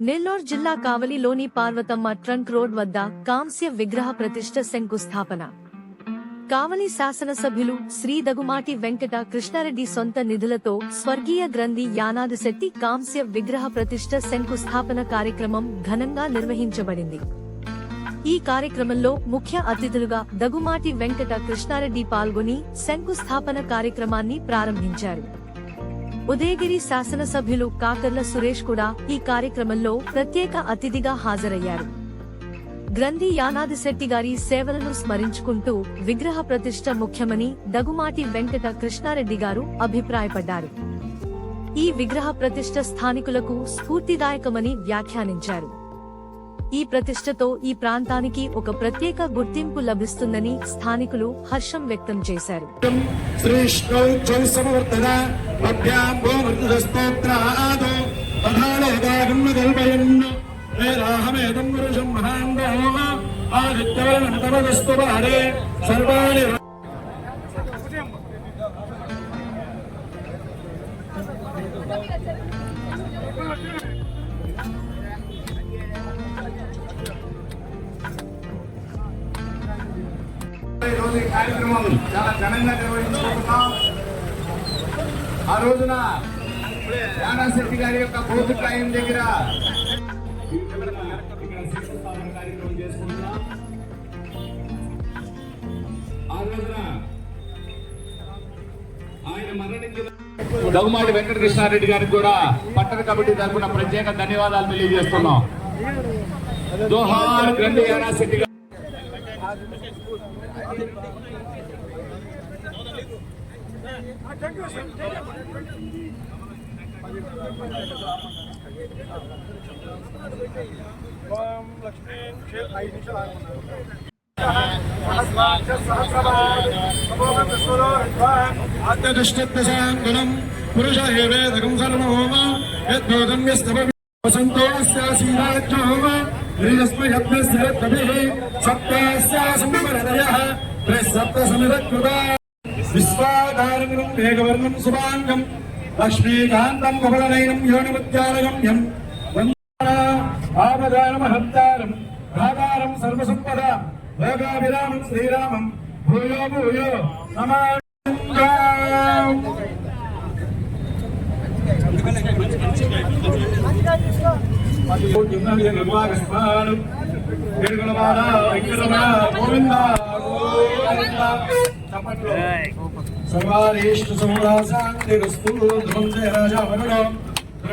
నెల్లూరు జిల్లా కావలిలోని Parvathamma trunk road వద్ద కాంస్య విగ్రహ ప్రతిష్ఠ శంకుస్థాపన. కావలి శాసనసభ్యులు శ్రీ దగుమాటి వెంకట కృష్ణారెడ్డి సొంత నిధులతో స్వర్గీయ గ్రంథి యానాదిశెట్టి కాంస్య విగ్రహ ప్రతిష్ఠ శంకుస్థాపన కార్యక్రమం ఘనంగా నిర్వహించబడింది. ఈ కార్యక్రమంలో ముఖ్య అతిథులుగా దగుమాటి వెంకట కృష్ణారెడ్డి పాల్గొని శంకుస్థాపన కార్యక్రమాన్ని ప్రారంభించారు. ఉదయగిరి శాసనసభ్యులు కాకర్ల సురేష్ కూడా ఈ కార్యక్రమంలో ప్రత్యేక అతిథిగా హాజరయ్యారు. గ్రంథి యానాదిశెట్టి గారి సేవలను స్మరించుకుంటూ విగ్రహ ప్రతిష్ట ముఖ్యమని దగుమాటి వెంకట కృష్ణారెడ్డి గారు అభిప్రాయపడ్డారు. ఈ విగ్రహ ప్రతిష్ఠ స్థానికులకు స్ఫూర్తిదాయకమని వ్యాఖ్యానించారు. ఈ ప్రతిష్టతో ఈ ప్రాంతానికి ఒక ప్రత్యేక గుర్తింపు లభిస్తుందని స్థానికులు హర్షం వ్యక్తం చేశారు. తమదస్తు సర్వాణి ఇక్కడ శంకుస్థాపన కార్యక్రమం చేసుకుంటున్నాం ఆ రోజున ఆయన మరణించిన దగుమాటి వెంకటకృష్ణారెడ్డి గారికి కూడా పట్టణ కమిటీ తరఫున ప్రత్యేక ధన్యవాదాలు తెలియజేస్తున్నాం. జోహార్ గ్రంథి గారు. ఆద్యదుష్టశాంగుణం పురుష ఏవేదకం సర్వోమ యద్భోగం యస్తవ వసంతోస్యాసీరాజ్యోమ శ్రీరస్మయత్నస్య కవిః సప్తాస్యాసంవరదయః త్రిసప్త సమిరకృతా విశ్వాధారణం మేఘవర్ణం శుభాంగం లక్ష్మీకాంతం కమలనయనం యోనిముద్యానగమ్యం ఆపదానమహంతారం ఆధారం సర్వసంపద లోకాభిరామం శ్రీరామం భూయో భూయో నమా. నిర్వాగస్మానం తిరుగులవాడ వెంకటరమణ గోవింద గోవింద చప్పట్లు సర్వారీష్ట సమూలాశాంతిరస్తు ధ్రువందే రాజా వరుణో.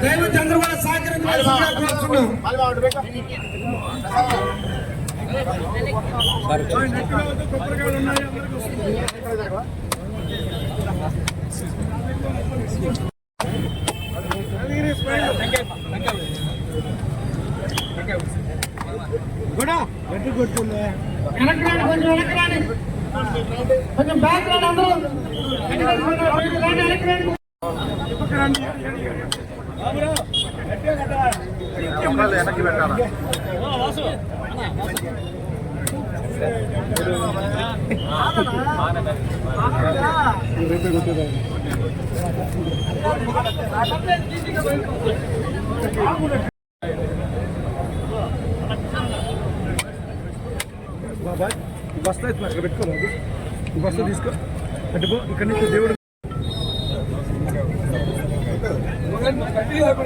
దైవ చంద్రబాబు సహకరించాల్సిందిగా కోరుతున్నాం వెనక్కి రండి, కొంచెం బ్యాక్ అందరూ. వెనక్కి రండి, వెనక్కి రండి. బాబాయ్ ఈ బస్తా ఇస్తున్నా ఇక్కడ పెట్టుకో బాబు ఈ బస్తా తీసుకో అంటే పో ఇక్కడ నుంచి దేవుడు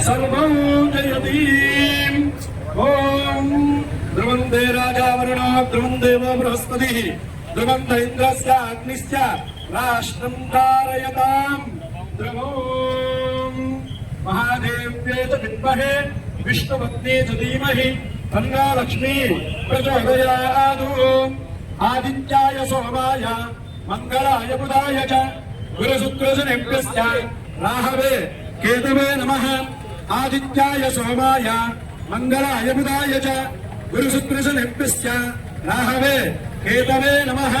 सर्वं जयति ॐ ध्रुवन्ते राजा वरुणः इन्द्रस्य अग्निश्च राष्ट्रं कारयताम् ध्रुवो महादेव्ये च विद्महे धीमहि तन्ना लक्ष्मी प्रचोदयात् आदित्याय सोमाय मङ्गलाय बुधाय च। गुरुशुक्रशनेभ्यश्च राहवे केतवे नमः। आदित्याय सोमाय मङ्गलाय बुधाय च। गुरुशुक्रशनेभ्यश्च राहवे केतवे नमः।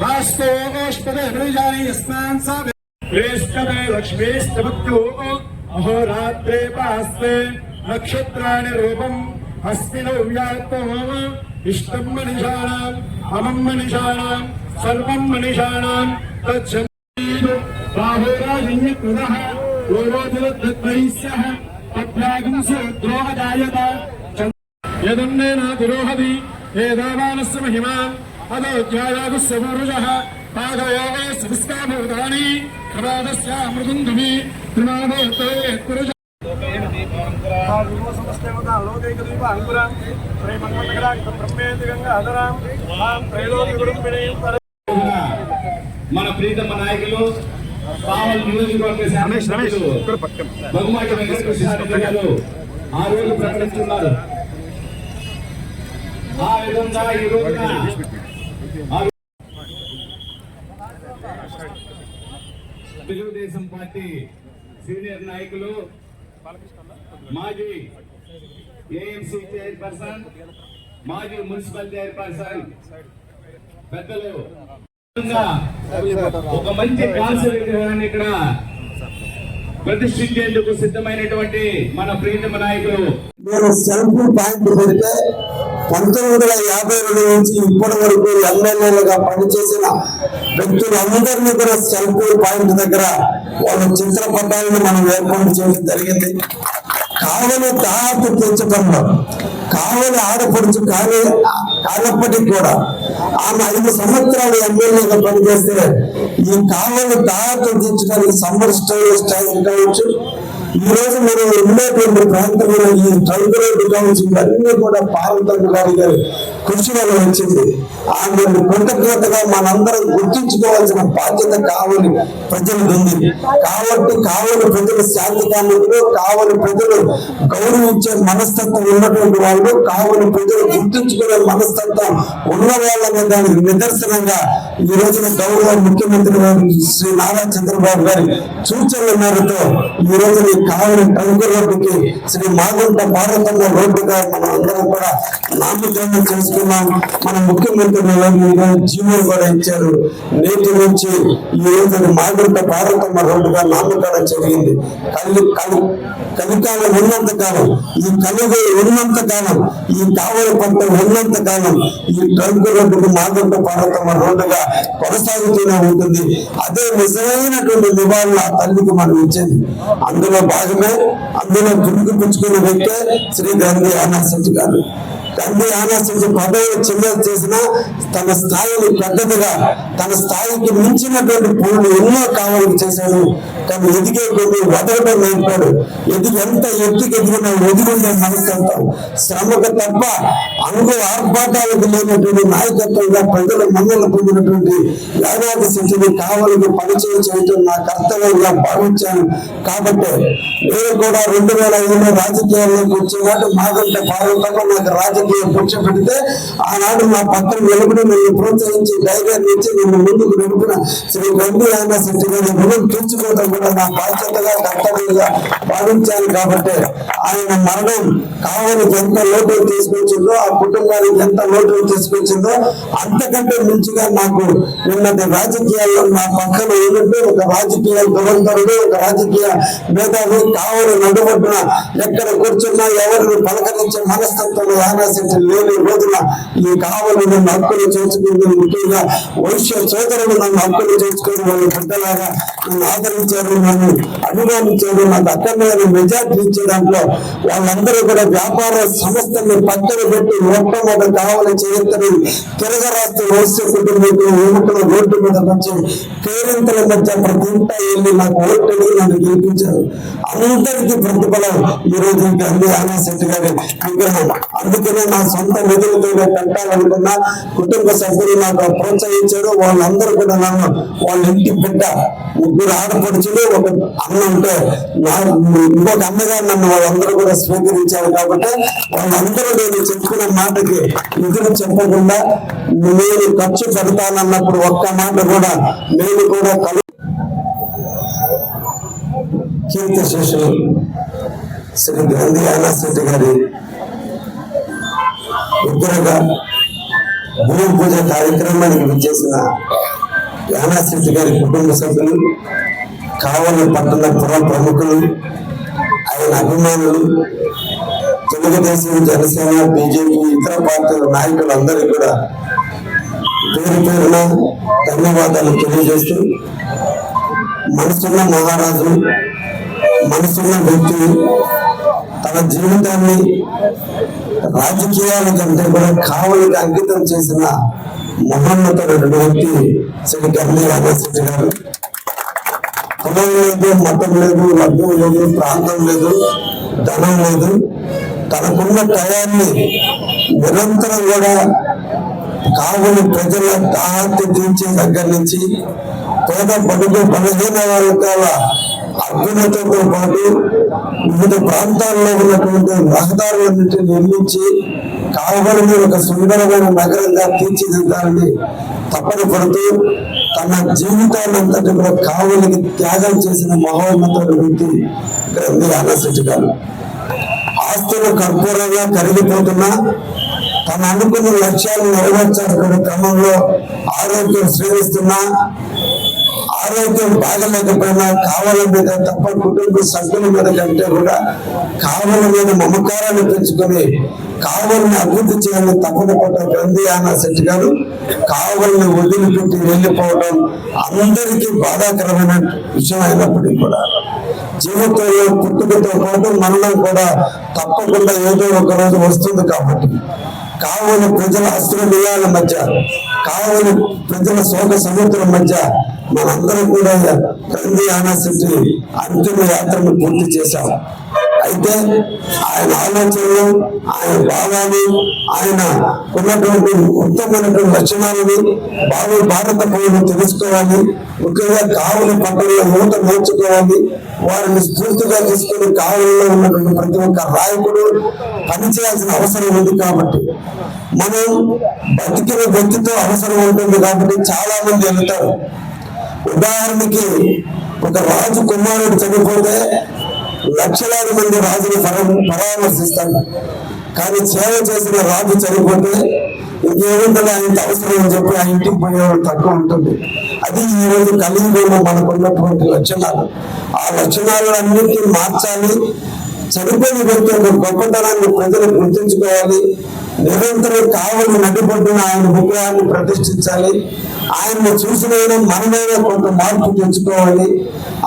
वास्तोष्पदे मृजानि यस्मान् सा श्रेष्ठमे लक्ष्मीस्तमत्यो अहोरात्रे पास्ते नक्षत्राणि रूपम् హస్తినవ్యాత్మ మామ ఇష్టం మనిషాణం అమం మనిషాణం సర్వం మనిషాణం తచ్చందీరాజన్యకృత గోరోజురద్వైస్య పద్భ్యాగంస ద్రోహదాయత యదన్నే నా తిరోహది ఏ దేవానస్య మహిమాం అదోధ్యాయాగుస్య పూరుషః పాదయోగే సంస్కాభూతాని క్రమాదస్య మృదుంధుమి త్రినాదో పురుష మన ప్రీతమ్మ నాయకులు కావల్ నియోజకవర్గ బహుమతి ఆ రోజు ప్రకటిస్తున్నారు ఆ విధంగా ఈ రోజున తెలుగుదేశం పార్టీ సీనియర్ నాయకులు మాజీ ఏఎంసీ చైర్పర్సన్ మాజీ మున్సిపల్ చైర్పర్సన్. పెద్దలు. ఒక మంచి కాల్స్ విగ్రహాన్ని ఇక్కడ ప్రతిష్ఠించేందుకు సిద్ధమైనటువంటి మన ప్రీతమ నాయకులు. నేను సెల్ఫ్ పాయింట్ పెడితే పంతొమ్మిది వందల యాభై రెండు నుంచి ఇప్పటి వరకు ఎమ్మెల్యేలుగా పనిచేసిన వ్యక్తులందరినీ కూడా సెల్ఫ్ పాయింట్ దగ్గర వాళ్ళ చిత్రపటాలను మనం ఏర్పాటు చేయడం జరిగింది. కావలి తాపు తెచ్చుకున్నాం. కావలి ఆడపడుచు కానీ కానప్పటికీ కూడా ఆమె ఐదు సంవత్సరాలు ఎమ్మెల్యేగా పనిచేస్తే ఈ కావలి తాపు తెచ్చడానికి సమ్మర్ స్టైల్ స్టైల్ కావచ్చు ఈరోజు మీరు మనం ఉండేటువంటి ప్రాంతంలో ఈ ట్రంక్ రోడ్డు కావచ్చు ఇవన్నీ కూడా పార్వతమ్మ గారి గారి కృషి వల్ల వచ్చింది ఆమె కృతజ్ఞతగా మనందరం గుర్తించుకోవాల్సిన బాధ్యత కావలి ప్రజలకు ఉంది కాబట్టి కావలి ప్రజలు శాంతి కానుకలు కావలి ప్రజలు గౌరవించే మనస్తత్వం ఉన్నటువంటి వాళ్ళు కావలి ప్రజలు గుర్తించుకునే మనస్తత్వం ఉన్న వాళ్ళనే దానికి నిదర్శనంగా ఈ రోజున గౌరవ ముఖ్యమంత్రి శ్రీ నారా చంద్రబాబు గారి సూచనల మేరతో ఈ రోజున ఈ కావలి ట్రంక్ రోడ్డుకి శ్రీ మాగుంట భారతంలో రోడ్డుగా మనం అందరం కూడా నామకరణం చేసుకున్నాం మన ముఖ్యమంత్రి గారు ఈ రోజు జీవోలు కూడా ఇచ్చారు. నేటి నుంచి ఈ రోజు మాగంట భారతమ్మ రోడ్డుగా నామకరణం జరిగింది. కలి కలి కలికాలం ఉన్నంత కాలం ఈ కలుగు ఉన్నంత కాలం ఈ కావలి పంట ఉన్నంత కాలం ఈ ట్రంక్ రోడ్డుకు మాగంట భారతమ్మ రోడ్డుగా కొనసాగుతూనే ఉంటుంది. అదే నిజమైనటువంటి నివారణ తల్లికి మనం ఇచ్చేది. అందులో భాగమే అందులో గురికి పుచ్చుకున్న వ్యక్తే శ్రీ గాంధీ అన్నా ఆనాశెట్టి గారు. గాంధీ ఆలోచించి పదవి చిన్నది చేసిన తన స్థాయిని పెద్దదిగా తన స్థాయికి మించినటువంటి పనులు ఎన్నో కావాలని చేశాడు. కానీ ఎదిగే కొద్ది వదలడం నేర్పాడు. ఎదుగు ఎంత ఎత్తుకు ఎదిగినా ఎదుగుండే మనస్తత్వం శ్రమకు తప్ప అంగు ఆర్భాటాలకు లేనటువంటి నాయకత్వంగా ప్రజల మన్నలు పొందినటువంటి యాదాది శక్తిని కావాలని పరిచయం చేయటం నా కర్తవ్యంగా భావించాను. కాబట్టి నేను కూడా రెండు వేల ఐదులో రాజకీయాల్లోకి వచ్చేవాడు మాగంట భారతంలో నాకు రాజకీయ పుచ్చ పెడితే ఆనాడు మా పక్కన నిలబడి నన్ను ప్రోత్సహించి ధైర్యాన్ని ఇచ్చి నన్ను ముందుకు నడిపిన శ్రీ గండి ఆయన శెట్టి గారి రుణం తీర్చుకోవడం కూడా నా బాధ్యతగా కర్తవ్యంగా భావించాను కాబట్టి ఆయన మరణం కావలికి ఎంత లోటు తీసుకొచ్చిందో ఆ కుటుంబానికి ఎంత లోటు తీసుకొచ్చిందో అంతకంటే మించిగా నాకు నిన్నటి రాజకీయాల్లో నా పక్కన ఏమిటో ఒక రాజకీయ దురంతరుడు ఒక రాజకీయ మేధావి కావలి నడుమట్టున ఎక్కడ కూర్చున్నా ఎవరిని పలకరించే మనస్తత్వం యానాశక్తి లేని రోజున ఈ కావలి నన్ను హక్కులు చేసుకుంది ముఖ్యంగా వైశ్య సోదరుడు నన్ను హక్కులు చేసుకుని వాళ్ళ బిడ్డలాగా నన్ను ఆదరించారు. చేశారు నన్ను అభిమానించారు నాకు అక్కడ మెజార్టీ ఇచ్చే దాంట్లో వాళ్ళందరూ కూడా వ్యాపార సంస్థల్ని పక్కన పెట్టి మొట్టమొదటి కావాలని చేయొద్దని తిరగరాస్తూ వస్తే కుటుంబీకులు యువకులు రోడ్డు మీద వచ్చి పేరెంతల మధ్య ప్రతి ఇంట వెళ్ళి నాకు ఓటు నన్ను గెలిపించారు. అందరికీ ప్రతిఫలం. ఈ రోజు ఇంకా అన్ని ఆనాశెట్టి గారి విగ్రహం. అందుకనే నా సొంత నిధులతో పెట్టాలనుకున్నా కుటుంబ సభ్యులు నాకు ప్రోత్సహించారు. వాళ్ళందరూ కూడా నన్ను వాళ్ళ ఇంటి బిడ్డ ముగ్గురు ఆడపడుచు ఆడపడుచులు ఒక అన్న ఉంటే ఇంకొక అన్నగా నన్ను వాళ్ళందరూ కూడా స్వీకరించారు కాబట్టి వాళ్ళందరూ నేను చెప్పుకున్న మాటకి నిధులు చెప్పకుండా నేను ఖర్చు పెడతానన్నప్పుడు ఒక్క మాట కూడా నేను కూడా కలు కీర్తి శిష్యులు శ్రీ గాంధీ అనాశెట్టి గారి ఇద్దరుగా భూమి పూజ కార్యక్రమానికి విచ్చేసిన యానాశెట్టి గారి కుటుంబ సభ్యులు కావలి పట్టణ పుర ప్రముఖులు ఆయన అభిమానులు తెలుగుదేశం జనసేన బీజేపీ ఇతర పార్టీల నాయకులందరూ కూడా పేరు పేరున ధన్యవాదాలు తెలియజేస్తూ మనసున్న మహారాజు మనసున్న వ్యక్తి తన జీవితాన్ని రాజకీయాల కంటే కూడా కావలికి అంకితం చేసిన మహోన్నతుడు వ్యక్తి శ్రీ గంధీ రామశెట్టి గారు. కులం లేదు మతం లేదు వర్గం లేదు ప్రాంతం లేదు ధనం లేదు. తనకున్న టయాన్ని నిరంతరం కూడా కావులు ప్రజల తాహత్తి తీర్చే దగ్గర నుంచి పేద బడుగు బలహీన వర్గాల అభ్యున్నతతో పాటు వివిధ ప్రాంతాల్లో ఉన్నటువంటి రహదారులన్నింటినీ నిర్మించి కావలని ఒక సుందరమైన నగరంగా తీర్చిదిద్దాలని తప్పని పడుతూ తన జీవితాలంతటి కూడా కావలికి త్యాగం చేసిన మహోన్నతుడు వ్యక్తి గ్రంథి ఆనశెట్టి గారు ఆస్తులు కర్పూరంగా కరిగిపోతున్నా తను అనుకున్న లక్ష్యాలు నెరవేర్చాల్సిన క్రమంలో ఆరోగ్యం శ్రేణిస్తున్నా ఆరోగ్యం బాగలేకపోయినా కావాల మీద తప్ప కుటుంబ సభ్యుల మీద కంటే కూడా కావల మీద మమకారాన్ని పెంచుకొని కావలిని అభివృద్ధి చేయాలని తప్పన పట్ట గ్రంథి ఆనా శెట్టి గారు కావలిని వదిలిపెట్టి వెళ్ళిపోవడం అందరికీ బాధాకరమైన విషయం అయినప్పటికీ కూడా జీవితంలో పుట్టుకతో పాటు మరణం కూడా తప్పకుండా ఏదో ఒక రోజు వస్తుంది కాబట్టి కావలి ప్రజల అస్త్రమియాల మధ్య కావలి ప్రజల శోక సముద్రం మధ్య మనందరం కూడా కంది ఆనాశక్తి అంతిమ యాత్రను పూర్తి చేశాం. అయితే ఆయన ఆలోచనలు ఆయన భావాలు ఆయన ఉన్నటువంటి ఉత్తమైనటువంటి లక్షణాలని భావి భారత పౌరులు తెలుసుకోవాలి. ముఖ్యంగా కావలి పట్టణంలో మూత నేర్చుకోవాలి వారిని స్ఫూర్తిగా తీసుకొని కావలిలో ఉన్నటువంటి ప్రతి ఒక్క రాయకుడు పని చేయాల్సిన అవసరం ఉంది కాబట్టి. మనం బతికిన వ్యక్తితో అవసరం ఉంటుంది కాబట్టి చాలా మంది వెళ్తారు ఉదాహరణకి ఒక రాజు కుమారుడు చనిపోతే లక్షలాది మంది రాజుని పరామర్శిస్తాడు కానీ సేవ చేసిన రాజు చనిపోతే ఇంకేముంటుంది? ఆయనకి అవసరం అని చెప్పి ఆ ఇంటికి పోయేవాడు తక్కువ ఉంటుంది. అది ఈ రోజు కలియుగంలో మనకు లక్షణాలు. ఆ లక్షణాలన్నింటినీ మార్చాలి. చనిపోయిన వ్యక్తి యొక్క గొప్పతనాన్ని ప్రజలు గుర్తించుకోవాలి. నిరంతరం కావలి నడిపడుతున్న ఆయన విగ్రహాన్ని ప్రతిష్ఠించాలి. ఆయన్ని చూసినైనా మనమైనా కొంత మార్పు తెచ్చుకోవాలి.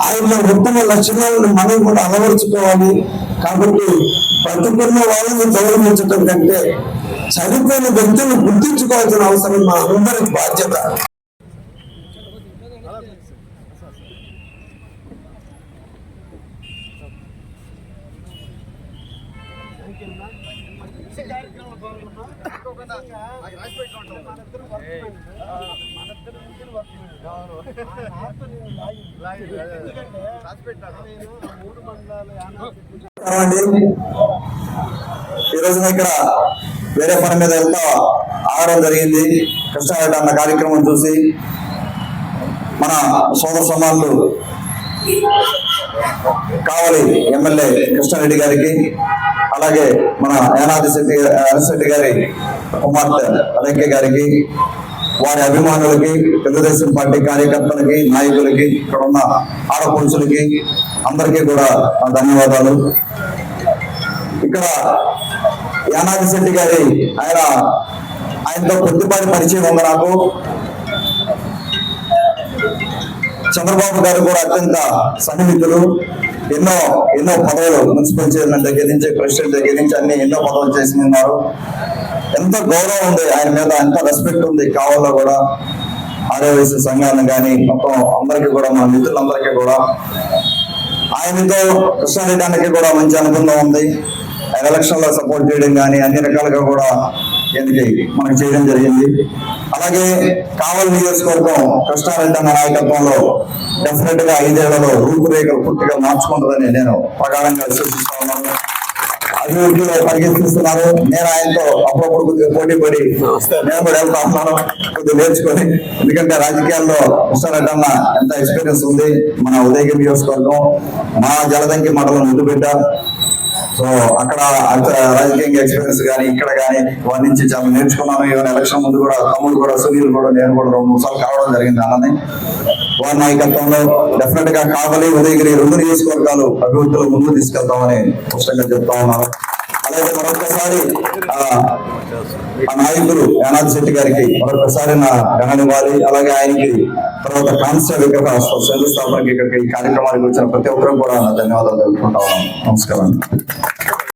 ఆయన ఉత్తమ లక్షణాలను మనం కూడా అలవరుచుకోవాలి. కాబట్టి బతుకున్న వాళ్ళని గౌరవించడం కంటే చనిపోయిన వ్యక్తులను గుర్తించుకోవాల్సిన అవసరం మా అందరి బాధ్యత. ఈరోజు ఈ రోజున ఇక్కడ వేరే పని మీద వెళ్తా ఆగడం జరిగింది. కృష్ణారెడ్డి అన్న కార్యక్రమం చూసి మన సోదర సమానులు కావలి ఎమ్మెల్యే కృష్ణారెడ్డి గారికి అలాగే మన యానాది శెట్టి శెట్టి గారి కుమార్తె అలంకే గారికి వారి అభిమానులకి తెలుగుదేశం పార్టీ కార్యకర్తలకి నాయకులకి ఇక్కడ ఉన్న ఆడపడుచులకి అందరికీ కూడా ధన్యవాదాలు. ఇక్కడ యానాది శెట్టి గారి ఆయన ఆయనతో కొద్దిపాటి పరిచయం ఉంది నాకు. చంద్రబాబు గారు కూడా అత్యంత సన్నిహితులు. ఎన్నో ఎన్నో పదవులు మున్సిపల్ చైర్మన్ దగ్గర నుంచి ప్రెసిడెంట్ దగ్గర నుంచి అన్ని ఎన్నో పదవులు చేసి ఉన్నారు ఎంత గౌరవం ఉంది ఆయన మీద ఎంత రెస్పెక్ట్ ఉంది కావాలో కూడా. ఆదివాసీ సంఘాన్ని కానీ మొత్తం అందరికీ కూడా మన మిత్రులందరికీ కూడా. ఆయనతో కృష్ణారెడ్డి కూడా మంచి అనుబంధం ఉంది. ఆయన ఎలక్షన్లో సపోర్ట్ చేయడం కానీ అన్ని రకాలుగా కూడా ఈయనకి మనకు చేయడం జరిగింది. అలాగే కావలి నియోజకవర్గం కృష్ణారెడ్డి అన్న నాయకత్వంలో డెఫినెట్గా ఐదేళ్ళలో రూపురేఖలు పూర్తిగా మార్చుకుంటుందని నేను ప్రగాఢంగా విశ్వసిస్తా ఉన్నాను. అభివృద్ధిలో పరిగెత్తిస్తున్నారు. నేను ఆయనతో అప్పుడప్పుడు కొద్దిగా పోటీ పడి నేను కూడా వెళ్తా ఉన్నాను. కొద్దిగా నేర్చుకొని. ఎందుకంటే రాజకీయాల్లో కృష్ణారెడ్డి అన్న ఎంత ఎక్స్పీరియన్స్ ఉంది. మన ఉదయగిరి నియోజకవర్గం మా జలదంకి మండలం ముద్దుబిడ్డ సో అక్కడ రాజకీయ రాజకీయంగా ఎక్స్పీరియన్స్ కానీ ఇక్కడ కానీ వారి నుంచి చాలా నేర్చుకున్నాను. ఏమైనా ఎలక్షన్ ముందు కూడా తమ్ముడు కూడా సునీల్ కూడా నేను కూడా రెండు మూడు సార్లు కావడం జరిగింది అన్నది వారి నాయకత్వంలో డెఫినెట్గా కావలి ఉదయగిరి రెండు నియోజకవర్గాలు అభివృద్ధిలో ముందు తీసుకెళ్తామని స్పష్టంగా చెప్తా ఉన్నాను. అలాగే మరొకసారి ఆ, నాయకులు యానాది శెట్టి గారికి మరొకసారి నా ఘననివ్వాలి. అలాగే ఆయనకి తర్వాత కాంస్య విగ్రహ శంకుస్థాపనకి ఇక్కడికి ఈ కార్యక్రమానికి వచ్చిన ప్రతి ఒక్కరూ కూడా ధన్యవాదాలు తెలుపుకుంటా ఉన్నాను నమస్కారం.